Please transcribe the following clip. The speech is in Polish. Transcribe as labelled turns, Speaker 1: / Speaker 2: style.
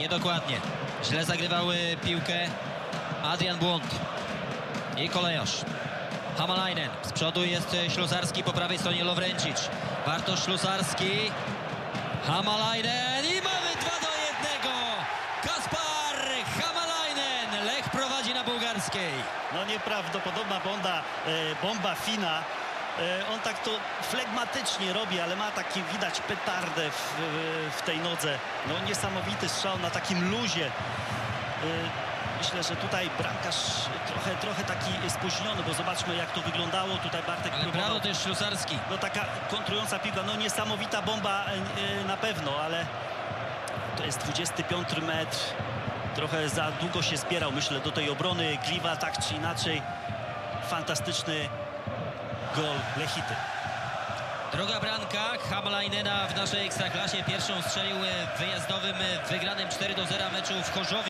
Speaker 1: Niedokładnie. Źle zagrywał y, piłkę Adrian Błąd. I kolejarz. Hamalainen. Z przodu jest Ślusarski, po prawej stronie Lowrencic. Bartosz Ślusarski. Hamalainen i mamy 2 do 1. Kaspar Hamalainen. Lech prowadzi na bułgarskiej.
Speaker 2: No nieprawdopodobna bomba, e, bomba Fina. E, on tak to flegmatycznie robi, ale ma takie widać petardę w, w tej nodze. No niesamowity strzał na takim luzie. E, Myślę, że tutaj bramkarz trochę, trochę taki spóźniony, bo zobaczmy jak to wyglądało. Tutaj Bartek
Speaker 1: Ale
Speaker 2: próbował.
Speaker 1: brawo też Ślusarski.
Speaker 2: No taka kontrująca piłka, no niesamowita bomba e, na pewno, ale to jest 25 metr. Trochę za długo się zbierał, myślę, do tej obrony. Gliwa tak czy inaczej. Fantastyczny gol Lechity.
Speaker 1: Druga bramka Hamalajnena w naszej Ekstraklasie. Pierwszą strzelił w wyjazdowym wygranym 4 do 0 meczu w Chorzowie.